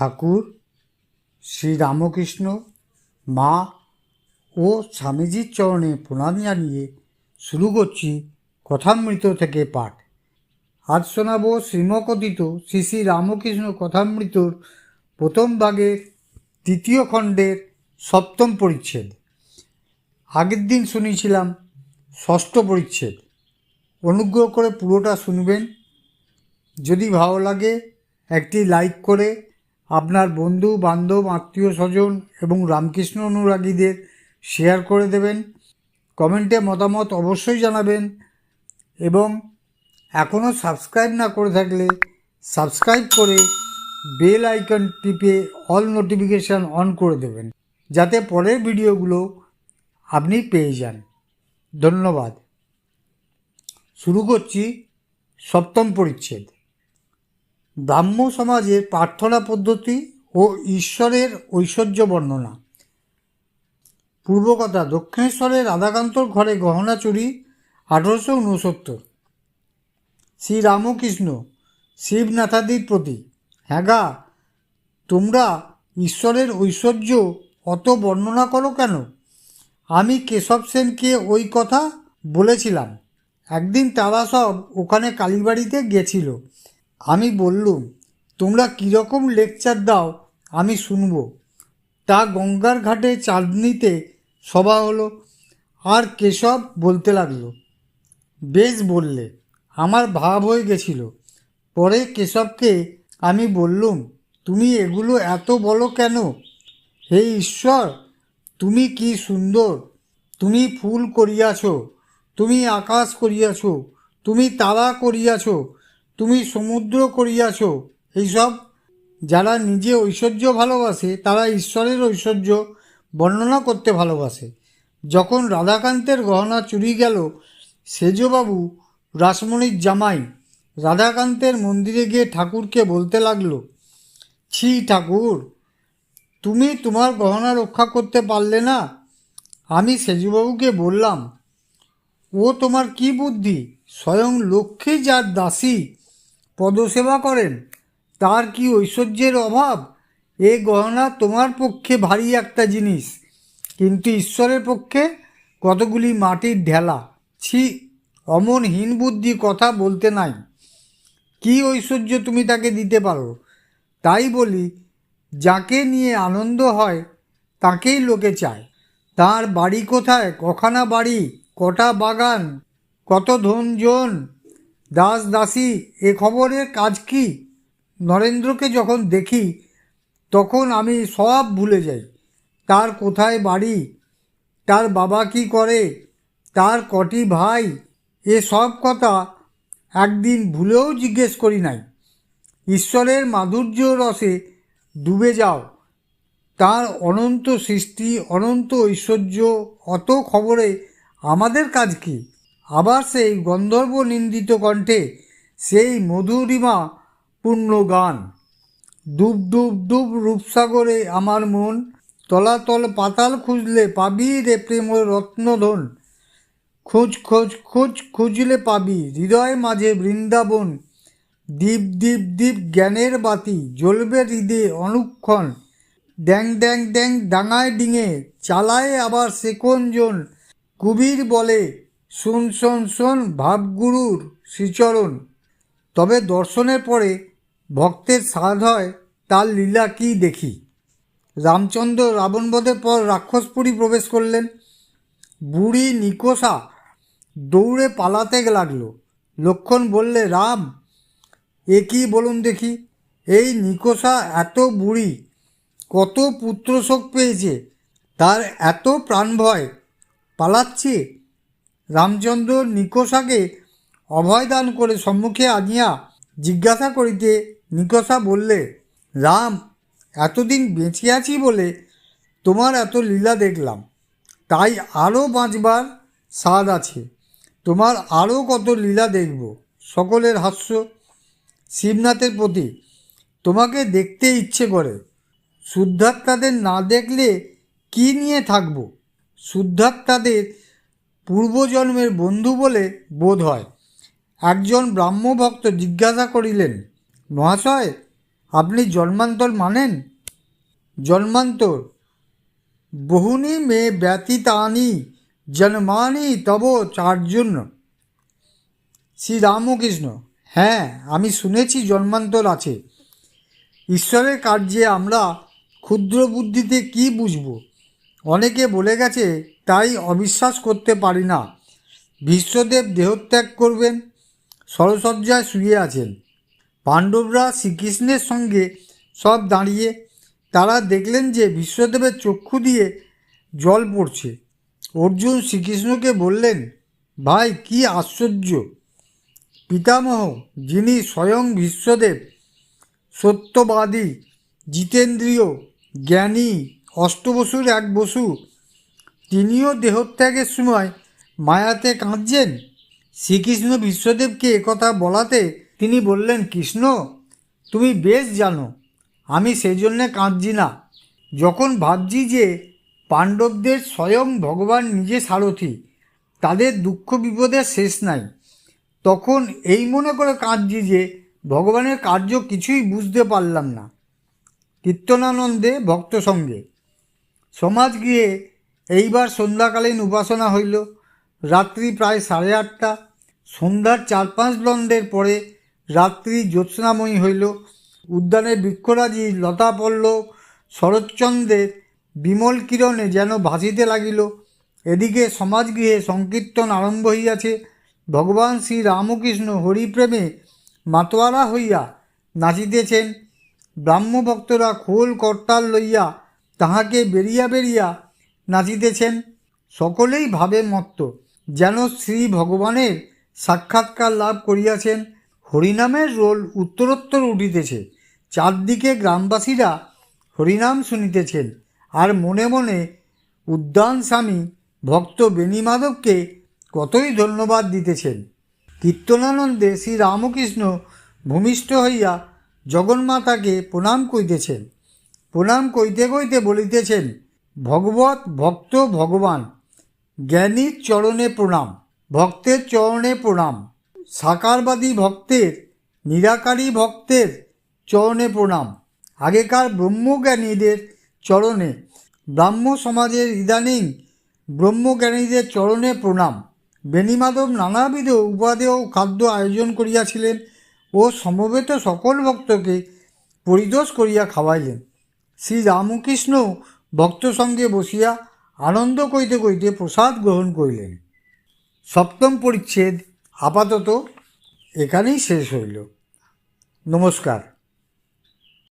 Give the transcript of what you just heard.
ঠাকুর, শ্রীরামকৃষ্ণ, মা ও স্বামীজির চরণে প্রণাম জানিয়ে শুরু করছি কথামৃত থেকে পাঠ। আজ শোনাব শ্রীমকথিত শ্রী শ্রী রামকৃষ্ণ কথামৃতর প্রথম ভাগের তৃতীয় খণ্ডের সপ্তম পরিচ্ছেদ। আগের দিন শুনেছিলাম ষষ্ঠ পরিচ্ছেদ। অনুগ্রহ করে পুরোটা শুনবেন। যদি ভালো লাগে, একটি লাইক করে আপনার বন্ধু, বান্ধব, আত্মীয় স্বজন এবং রামকৃষ্ণ অনুরাগীদের শেয়ার করে দেবেন। কমেন্টে মতামত অবশ্যই জানাবেন এবং এখনও সাবস্ক্রাইব না করে থাকলে সাবস্ক্রাইব করে বেল আইকন টিপে অল নোটিফিকেশান অন করে দেবেন, যাতে পরের ভিডিওগুলো আপনি পেয়ে যান। ধন্যবাদ। শুরু করছি সপ্তম পরিচ্ছেদ। ব্রাহ্ম সমাজের প্রার্থনা পদ্ধতি ও ঈশ্বরের ঐশ্বর্য বর্ণনা। পূর্বকথা দক্ষিণেশ্বরের রাধাকান্তর ঘরে গহনা চুরি, আঠারোশো উনসত্তর শ্রী রামকৃষ্ণ শিবনাথাদির প্রতি হ্যাঁ গা তোমরা ঈশ্বরের ঐশ্বর্য অত বর্ণনা করো কেন? আমি কেশব সেনকে ওই কথা বলেছিলাম। একদিন তারা সব ওখানে কালীবাড়িতে গেছিল। আমি বললুম, তোমরা কীরকম লেকচার দাও, আমি শুনব। তা গঙ্গার ঘাটে চাঁদনিতে সভা হলো। আর কেশব বলতে লাগল, বেশ বললে, আমার ভাব হয়ে গেছিল। পরে কেশবকে আমি বললুম, তুমি এগুলো এত বলো কেন? হে ঈশ্বর, তুমি কি সুন্দর? তুমি ফুল করিয়াছ, তুমি আকাশ করিয়াছ, তুমি তারা করিয়াছ তুমি সমুদ্র করিয়াছ, এইসব? যারা নিজে ঐশ্বর্য ভালোবাসে, তারা ঈশ্বরের ঐশ্বর্য বর্ণনা করতে ভালোবাসে। যখন রাধাকান্তের গহনা চুরি গেল, সেজবাবু রাসমণির জামাই রাধাকান্তের মন্দিরে গিয়ে ঠাকুরকে বলতে লাগল, ছি ঠাকুর, তুমি তোমার গহনা রক্ষা করতে পারলে না? আমি সেজুবাবুকে বললাম, ও তোমার কি বুদ্ধি? স্বয়ং লক্ষ্মী যার দাসী পদসেবা করেন, তার কি ঐশ্বর্যের অভাব? এ গহনা তোমার পক্ষে ভারী একটা জিনিস। কিন্তু ঈশ্বরের পক্ষে কতগুলি মাটির ঢেলা? ছি অমন হীন বুদ্ধি কথা বলতে নাই। কি ঐশ্বর্য তুমি তাকে দিতে পারো? তাই বলি, যাকে নিয়ে আনন্দ হয়, তাকেই লোকে চায়। তার বাড়ি কোথায়? কখানা বাড়ি? কটা বাগান? কত ধনজন? দাস দাসী, এ খবরের কাজ কি? নরেন্দ্রকে যখন দেখি, তখন আমি সব ভুলে যাই। তার কোথায় বাড়ি? তার বাবা কি করে? তার কটি ভাই? এ সব কথা একদিন ভুলেও জিজ্ঞেস করি নাই। ঈশ্বরের মাধুর্য রসে ডুবে যাও। তার অনন্ত সৃষ্টি, অনন্ত ঐশ্বর্য, অত খবরে আমাদের কাজ কি? আবার সেই গন্ধর্ব নিন্দিত কণ্ঠে সেই মধুরিমা পূর্ণ গান ডুব ডুব ডুব রূপসাগরে আমার মন, তলাতল পাতাল খুঁজলে পাবি রে প্রেম রত্নধন। খোঁজ খোঁজ খোঁজ খুঁজলে পাবি হৃদয় মাঝে বৃন্দাবন। দ্বীপ দ্বীপ দ্বীপ জ্ঞানের বাতি জ্বলবে হৃদে অনুক্ষণ। ড্যাং ড্যাং ড্যাং ডাঙায় ডিঙে চালায় আবার সেকঞ্জন কুবির বলে শোন শোন শোন ভাবগুরুর শ্রীচরণ। তবে দর্শনের পরে ভক্তের সাধ হয় তার লীলা কি দেখি। রামচন্দ্র রাবণবধের পর রাক্ষসপুরী প্রবেশ করলেন। বুড়ি নিকোষা দৌড়ে পালাতে লাগল। লক্ষণ বললে, রাম, এ কী বলুন দেখি? এই নিকোষা এত বুড়ি, কত পুত্রশোক পেয়েছে, তার এত প্রাণ ভয় পালাচ্ছে রামচন্দ্র নিকোষাকে অভয় দান করে সম্মুখে আনিয়া জিজ্ঞাসা করিতে নিকোষা বললে, রাম, এতদিন বেঁচে আছি বলে তোমার এত লীলা দেখলাম। তাই আরও বাঁচবার স্বাদ আছে। তোমার আরও কত লীলা দেখব। সকলের হাস্য শিবনাথের প্রতি তোমাকে দেখতে ইচ্ছে করে। শুদ্ধাত্মাদের না দেখলে কি নিয়ে থাকব? শুদ্ধাত্মাদের পূর্বজন্মের বন্ধু বলে বোধ হয়। একজন ব্রাহ্মভক্ত জিজ্ঞাসা করিলেন, মহাশয়, আপনি জন্মান্তর মানেন? জন্মান্তর। বহুনি মে ব্যতীতানি জন্মানি তব চারজন শ্রী রামকৃষ্ণ হ্যাঁ আমি শুনেছি জন্মান্তর আছে। ঈশ্বরের কার্যে আমরা ক্ষুদ্র বুদ্ধিতে কি বুঝব? অনেকে বলে গেছে, তাই অবিশ্বাস করতে পারি না। বিশ্বদেব দেহত্যাগ করবেন, সরসজ্জায় শুয়ে আছেন। পাণ্ডবরা শ্রীকৃষ্ণের সঙ্গে সব দাঁড়িয়ে, তারা দেখলেন যে বিশ্বদেবের চক্ষু দিয়ে জল পড়ছে। অর্জুন শ্রীকৃষ্ণকে বললেন, ভাই, কি আশ্চর্য। পিতামহ, যিনি স্বয়ং বিশ্বদেব, সত্যবাদী, জিতেন্দ্রীয়, জ্ঞানী অষ্টবসুর এক বসু। তিনিও দেহত্যাগের সময় মায়াতে কাঁদছেন। শ্রীকৃষ্ণ বিশ্বদেবকে একথা বলাতে তিনি বললেন, কৃষ্ণ, তুমি বেশ জানো, আমি সেই জন্যে কাঁদছি না। যখন ভাবছি যে পাণ্ডবদের স্বয়ং ভগবান নিজে সারথি, তাদের দুঃখ বিপদের শেষ নাই, তখন এই মনে করে কাঁদছি যে ভগবানের কার্য কিছুই বুঝতে পারলাম না। কীর্তনানন্দে ভক্ত সঙ্গে সমাজ গিয়ে এইবার সন্ধ্যাকালীন উপাসনা হইল। রাত্রি প্রায় সাড়ে আটটা। সন্ধ্যার চার পাঁচ দণ্ডের পরে রাত্রি জ্যোৎস্নাময়ী হইল। উদ্যানের বৃক্ষরাজি লতা পল্লব শরৎচন্দ্রের বিমল কিরণে যেন ভাসিতে লাগিল। এদিকে সমাজগৃহে সংকীর্তন আরম্ভ হইয়াছে। ভগবান শ্রী রামকৃষ্ণ হরিপ্রেমে মাতোয়ারা হইয়া নাচিতেছেন। ব্রাহ্মভক্তরা খোল করতাল লইয়া তাহাকে বেরিয়া বেরিয়া নাচিতেছেন। সকলেই ভাবে মত্ত। যেন শ্রী ভগবানের সাক্ষাৎকার লাভ করিয়াছেন, হরিনামের রোল উত্তরোত্তর উঠিতেছে। চারদিকে গ্রামবাসীরা হরিনাম শুনিতেছেন। আর মনে মনে উদ্যান স্বামী ভক্ত বেণীমাধবকে কতই ধন্যবাদ দিতেছেন। কীর্তনানন্দে শ্রী রামকৃষ্ণ ভূমিষ্ঠ হইয়া জগন্মাতাকে প্রণাম করিতেছেন। প্রণাম কইতে কইতে বলিতেছেন ভগবত ভক্ত ভগবান জ্ঞানীর চরণে প্রণাম, ভক্তের চরণে প্রণাম, সাকারবাদী ভক্তের, নিরাকারী ভক্তের চরণে প্রণাম, আগেকার ব্রহ্মজ্ঞানীদের চরণে, ব্রাহ্ম সমাজের ইদানিং ব্রহ্মজ্ঞানীদের চরণে প্রণাম। বেণীমাধব নানাবিধ উপাদেয় খাদ্য আয়োজন করিয়াছিলেন ও সমবেত সকল ভক্তকে পরিদোষ করিয়া খাওয়াইলেন। শ্রী রামকৃষ্ণ ভক্ত সঙ্গে বসিয়া আনন্দ কইতে কইতে প্রসাদ গ্রহণ করিলেন। সপ্তম পরিচ্ছেদ আপাতত এখানেই শেষ হইল। নমস্কার।